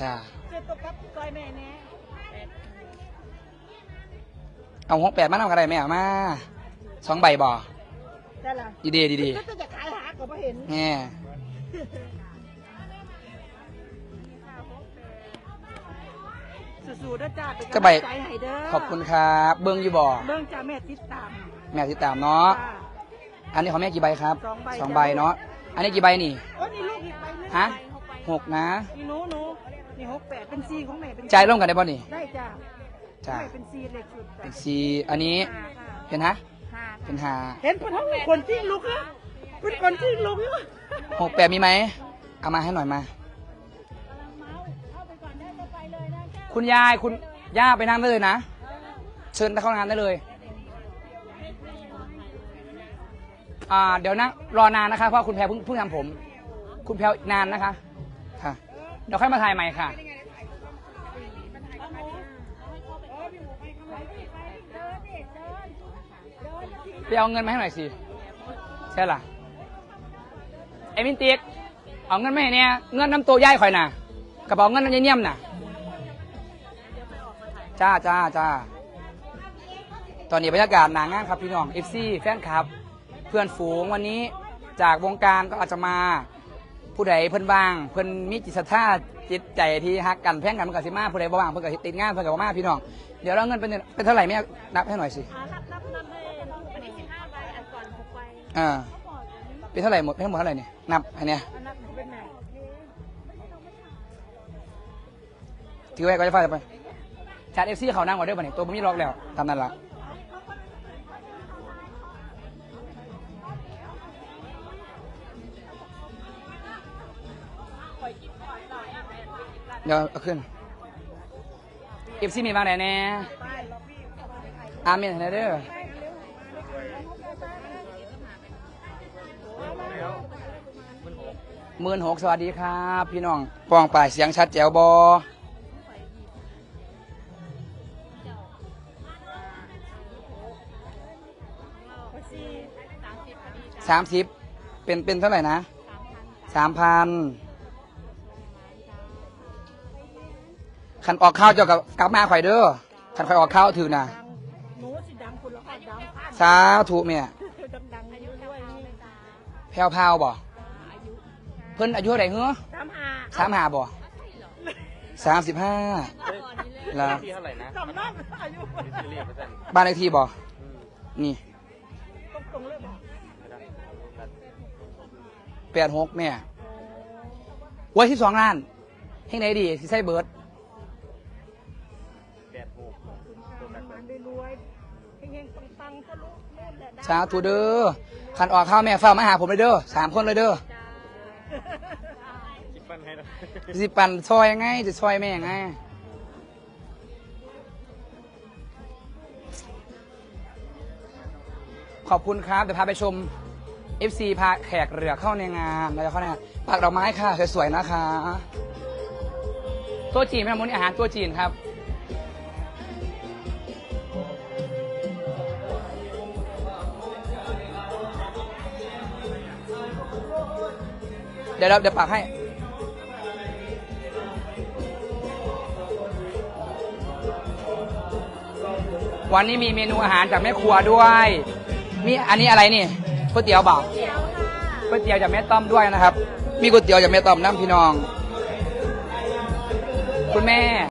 จ้าคือตัวกับซอยแม่แน่เอาหกแปดมาทำกันได้ไหมอะมาสองใบบ่ได้ละดีดีดีดีก็จะขายหาก็ไม่เห็นแง่สู้ๆเด้อจ้าเป็นก็ใบใจให้เด้อขอบคุณครับเบิ้งอยู่บ่เบิ่งจ้าแม่ติดตามแม่ติดตามเนาะจ้าอันนี้ของแม่กี่ใบครับสองใบสองใบเนาะอันนี้กี่ใบนี่โอ้นี่ลูกอีกใบหนึงฮะหกนะนี่หนูหนู นี่หกแปดเป็นซีของแม่เป็นจ่ายร่วมกันได้ป่ะนี่ ได้จ้าจ้าแม่เป็นซีเล็กสุดเป็นจ้ะสี่อันนี้ห้าค่ะเป็นฮะห้าเป็นห้าเห็นปะท้องคนที่ลุกอะเป็นคนที่ลุกอะหกแปดมีไหมเอามาให้หน่อยมา คุณยายคุณย่าไปนั่งได้เลยนะ เชิญเข้างานได้เลย อ่าเดี๋ยวนะรอนานนะคะเพราะคุณแพรเพิ่งเพิ่งทำผม คุณแพรนานนะคะค่ะ เดี๋ยวค่อยมาถ่ายใหม่ค่ะ ไปเอาเงินมาให้หน่อยสิ ใช่ล่ะไอ้มินติกเอาเงินมาให้เนี่ยเงินน้ำตัวย่ายข่อยน่ะกระเป๋าเงินน้ำยายเนียมน่ะ จ้าจ้าจ้าตอนนี้บรรยากาศหนางานครับพี่น้องเอฟซีแฟนคลับ เพื่อนฝูงวันนี้จากวงการก็อาจจะมา ผู้ใดเพิ่นบ้างเพิ่นมีจิตศรัทธาจิตใจที่ฮักกันแพ่งกันเพิ่นก็สิมาผู้ใดบ่ว่างเพิ่นก็ติดงานเพิ่นก็บ่มาพี่น้องเดี๋ยวเราเงินเป็นเป็นเท่าไหร่แม่นับให้หน่อยสิอ่านับนับนับให้อันนี้สิบห้าใบอันก่อนหกใบอ่าเป็นเท่าไหร่หมดทั้งหมดเท่าไหร่เนี่ยนับอันเนี้ยอันนั้นเป็นไหนถือไว้ก็จะฟาดไปชาร์จเอฟซีเขานั่งก่อนเด้อบัดนี้ตัวผมมีล็อกแล้วตามนั้นละ เดี๋ยวเอาขึ้นเอฟซีมีบางไหนแน่อามีไหนเด้อหมื่นหกสวัสดีครับ พี่น้องปองป่ายเสียงชัดแจ๋วบอสามสิบเป็นเป็นเท่าไหร่นะสามพัน ขันออกข้าวเจ้ากับกลับมาข่อยเด้อขันข่อยออกข้าวถือนะดังหนูสิดังคุณละค่ะดังผ่านสาธุเมียดังดังอยู่ด้วยนี่แพรวพราวบ่เพิ่นอายุเท่าไหร่เหรอสามหาสามหาบ่สามสิบห้าแล้วที่เท่าไหร่นะจำนั่นอายุที่เรียกมาสั่นบ้านเลขที่บ่นี่ตรงตรงๆเลยบอกแปดหกแม่ไว้ที่สองล้านเฮงไหนดีสิใส่เบิร์ด ฮงๆปังๆทะลุนู่นแหละได้สาธุเด้อขันออกข้าวแม่เฝ้ามาหาผมเลยเด้อสามคนเลยเด้อคิดปั้นให้นะสิปั่นซอยยังไง จะซอยแม่ยังไงขอบคุณครับ เดี๋ยวพาไปชม FC พาแขกเรือเข้าในงานแล้วเข้าในงานปากดอกไม้ค่ะ สวยๆนะคะ ตัวจีนแม่มุนอาหารตัวจีนครับ เดี๋ยวเราเดี๋ยวปักให้ วันนี้มีเมนูอาหารจากแม่ครัวด้วย มีอันนี้อะไรนี่ก๋วยเตี๋ยวเปล่าเดียวค่ะก๋วยเตี๋ยวจากแม่ต้อมด้วยนะครับ มีก๋วยเตี๋ยวจากแม่ต้อมน้ำพี่น้อง คุณแม่